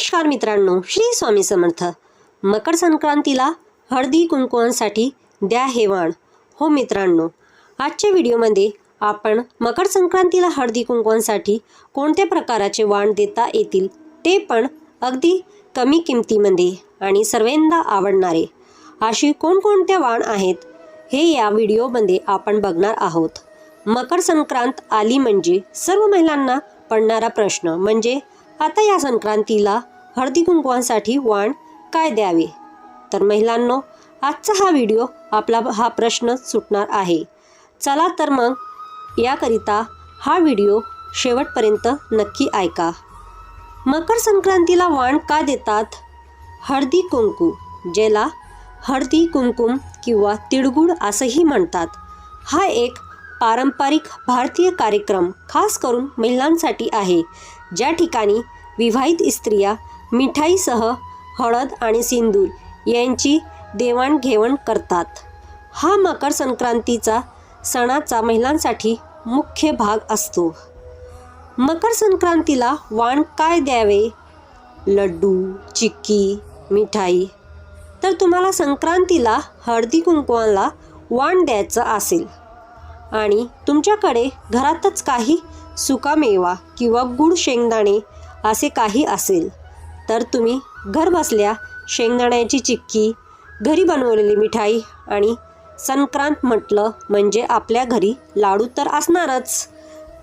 नमस्कार मित्रांनो श्री स्वामी समर्थ. मकर संक्रांतीला हळदी कुंकवांसाठी द्या हे वाण. हो मित्रांनो आजच्या व्हिडिओमध्ये आपण मकर संक्रांतीला हळदी कुंकवांसाठी कोणत्या प्रकाराचे वाण देता येतील ते पण अगदी कमी किमतीमध्ये आणि सर्वांना आवडणारे अशी कोणकोणत्या वाण आहेत हे या व्हिडिओमध्ये आपण बघणार आहोत. मकर संक्रांत आली म्हणजे सर्व महिलांना पडणारा प्रश्न म्हणजे आता या संक्रांतीला हळदी कुंकवांसाठी वाण काय द्यावे? तर महिलांनो आजचा हा व्हिडिओ आपला हा प्रश्न सुटणार आहे. चला तर मग याकरिता हा व्हिडिओ शेवटपर्यंत नक्की ऐका. मकर संक्रांतीला वाण का देतात? हळदी कुंकू ज्याला हळदी कुंकुम किंवा तिळगुळ असंही म्हणतात. हा एक पारंपरिक भारतीय कार्यक्रम खास करून महिलांसाठी आहे. ज्या ठिकाणी विवाहित स्त्रिया मिठाईसह हळद आणि सिंदूर यांची देवाणघेवाण करतात. हा मकर संक्रांतीचा सणाचा महिलांसाठी मुख्य भाग असतो. मकर संक्रांतीला वाण काय द्यावे? लड्डू चिक्की मिठाई. तर तुम्हाला संक्रांतीला हळदी कुंकवाला वाण द्यायचं असेल. आणि तुमच्याकडे घरातच काही सुकामेवा किंवा गुड शेंगदाणे असे काही असेल तर तुम्ही घरबसल्या शेंगदाण्याची चिक्की घरी बनवलेली मिठाई आणि संक्रांत म्हटलं म्हणजे आपल्या घरी लाडू तर असणारच.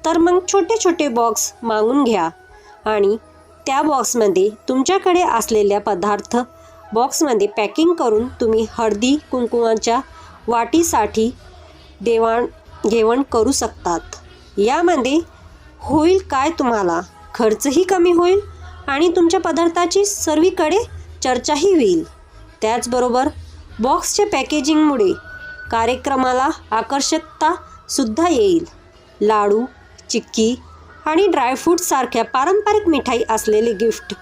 तर मग छोटे छोटे बॉक्स मागून घ्या आणि त्या बॉक्समध्ये तुमच्याकडे असलेल्या पदार्थ बॉक्समध्ये पॅकिंग करून तुम्ही हळदी कुंकुमाच्या वाटीसाठी देवाण घेवण करू शकतात. यामध्ये होईल काय तुम्हाला? खर्चही कमी होईल आणि तुमच्या पदार्थाची सर्वीकडे चर्चाही होईल. त्याचबरोबर बॉक्सच्या पॅकेजिंगमुळे कार्यक्रमाला आकर्षकता सुद्धा येईल. लाडू चिक्की आणि ड्रायफ्रूटसारख्या पारंपरिक मिठाई असलेले गिफ्ट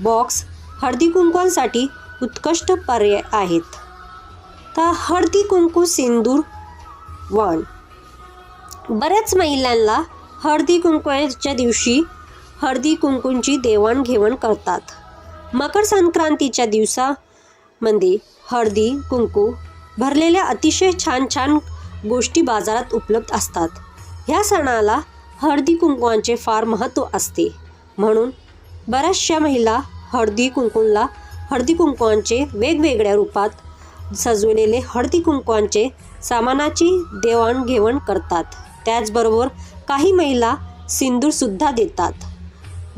बॉक्स हळदी कुंकूंसाठी उत्कृष्ट पर्याय आहेत. तर हळदी कुंकू सिंदूर वाण बऱ्याच महिलांना हळदी कुंकवाच्या दिवशी हळदी कुंकूंची देवाणघेवाण करतात. मकर संक्रांतीच्या दिवसामध्ये हळदी कुंकू भरलेल्या अतिशय छान छान गोष्टी बाजारात उपलब्ध असतात. ह्या सणाला हळदी कुंकवांचे फार महत्त्व असते. म्हणून बऱ्याचशा महिला हळदी कुंकूला हळदी कुंकवांचे वेगवेगळ्या रूपात सजवलेले हळदी कुंकवांचे सामानाची देवाणघेवाण करतात. त्याचबरोबर काही महिला सिंदूरसुद्धा देतात.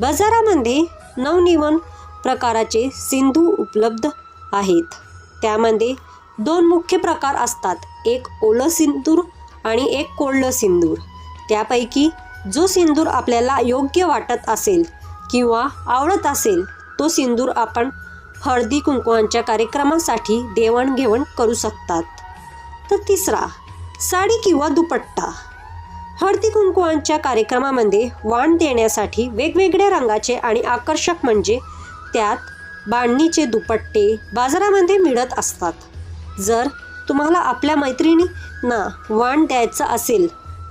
बाजारामध्ये नवनिवन प्रकाराचे सिंधू उपलब्ध आहेत. त्यामध्ये दोन मुख्य प्रकार असतात. एक ओलं सिंदूर आणि एक कोल्ड सिंदूर. त्यापैकी जो सिंदूर आपल्याला योग्य वाटत असेल किंवा आवडत असेल तो सिंदूर आपण हळदी कुंकवांच्या कार्यक्रमासाठी देवाणघेवाण करू शकतात. तर तिसरा साडी किंवा दुपट्टा. हळदी कुंकवांच्या कार्यक्रमामध्ये वाण देण्यासाठी वेगवेगळ्या रंगाचे आणि आकर्षक म्हणजे त्यात बांधणीचे दुपट्टे बाजारामध्ये मिळत असतात. जर तुम्हाला आपल्या मैत्रिणींना वाण द्यायचं असेल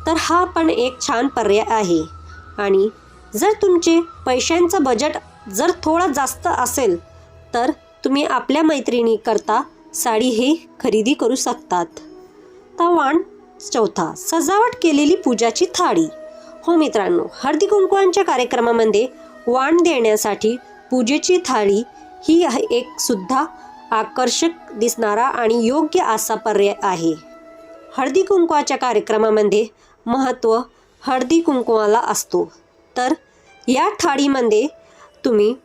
तर हा पण एक छान पर्याय आहे. आणि जर तुमचे पैशांचं बजेट जर थोडं जास्त असेल तर तुम्ही आपल्या मैत्रिणीकरता साडी हे खरेदी करू शकतात. तर वाण चौथा सजावट केलेली पूजाची थाळी. हो मित्रांनो हळदी कुंकवांच्या कार्यक्रमामध्ये वाण देण्यासाठी पूजेची थाळी ही एक सुद्धा आकर्षक दिसणारा आणि योग्य असा पर्याय आहे. हळदी कुंकवाच्या कार्यक्रमामध्ये महत्त्व हळदी कुंकवाला असतो. तर या थाळीमध्ये तुम्ही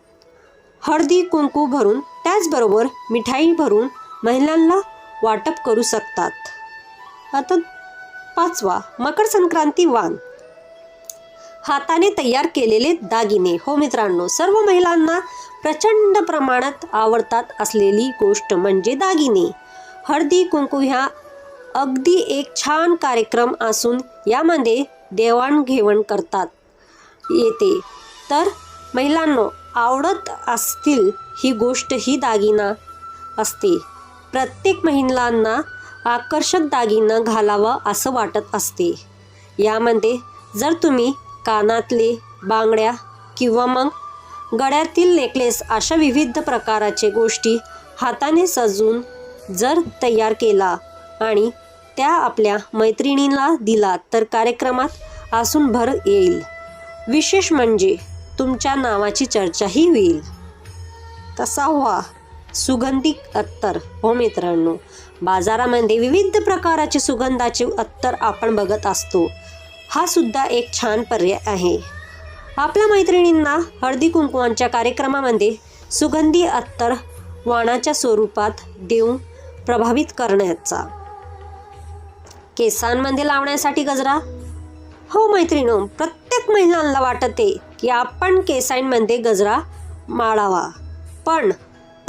हळदी कुंकू भरून त्याचबरोबर मिठाई भरून महिलांना वाटप करू शकतात. आता पाचवा मकर संक्रांती वाण. हाताने तयार केलेले दागिने. हो मित्रांनो सर्व महिलांना प्रचंड प्रमाणात आवडतात असलेली गोष्ट म्हणजे दागिने. हळदी कुंकू ह्या अगदी एक छान कार्यक्रम असून यामध्ये देवाणघेवाण करतात. येते. तर महिलांनो आवडत असतील ही गोष्ट ही दागिना असते. प्रत्येक महिलांना आकर्षक दागिना घालावा असं वाटत असते. यामध्ये जर तुम्ही कानातले बांगड्या किंवा मग गळ्यातील नेकलेस अशा विविध प्रकाराचे गोष्टी हाताने सजून जर तयार केला आणि त्या आपल्या मैत्रिणीला दिला तर कार्यक्रमात आसून भर येईल. विशेष म्हणजे तुमच्या नावाची चर्चाही होईल. तसावा सुगंधी अत्तर. हो मित्रांनो बाजारामध्ये विविध प्रकाराचे सुगंधाचे अत्तर आपण बघत असतो. हा सुद्धा एक छान पर्याय आहे. आपल्या मैत्रिणींना हळदी कुंकुमांच्या कार्यक्रमामध्ये सुगंधी अत्तर वाणाच्या स्वरूपात देऊन प्रभावित करण्याचा. केसांमध्ये लावण्यासाठी गजरा. हो मैत्रिणो प्रत्येक महिलांना वाटते की आपण केसांमध्ये गजरा माळावा. पण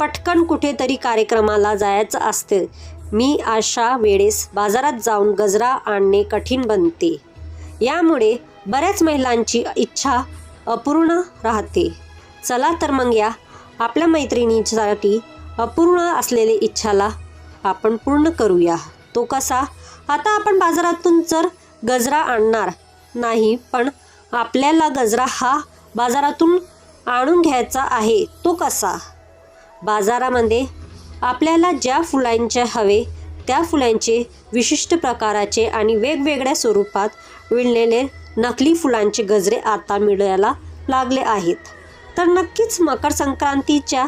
पटकन कुठेतरी कार्यक्रमाला जायचं असतं. मी अशा वेळेस बाजारात जाऊन गजरा आणणे कठीण बनते. यामुळे बऱ्याच महिलांची इच्छा अपूर्ण राहते. चला तर मग या आपल्या मैत्रिणीसाठी अपूर्ण असलेल्या इच्छाला आपण पूर्ण करूया. तो कसा? आता आपण बाजारातून जर गजरा आणणार नाही पण आपल्याला गजरा हा बाजारातून आणून घ्यायचा आहे तो कसा? बाजारामध्ये आपल्याला ज्या फुलांचे हवे त्या फुलांचे विशिष्ट प्रकाराचे आणि वेगवेगळ्या स्वरूपात विणलेले नकली फुलांचे गजरे आता मिळायला लागले आहेत. तर नक्कीच मकर संक्रांतीच्या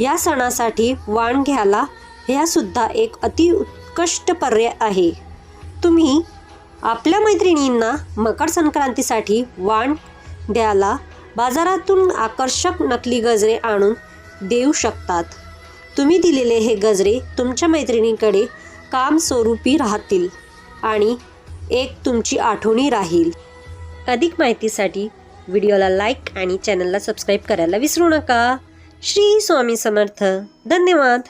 या सणासाठी वाण घ्यायला ह्यासुद्धा एक अति उत्कृष्ट पर्याय आहे. तुम्ही आपल्या मैत्रिणींना मकर संक्रांतीसाठी वाण द्यायला बाजारातून आकर्षक नकली गजरे आणून देऊ शकतात. तुम्ही दिलेले हे गजरे तुमच्या मैत्रिणीकडे कामस्वरूपी राहतील आणि एक तुमची आठवणी राहील. अधिक माहितीसाठी व्हिडिओला लाईक आणि चॅनलला सबस्क्राईब करायला विसरू नका. श्री स्वामी समर्थ. धन्यवाद.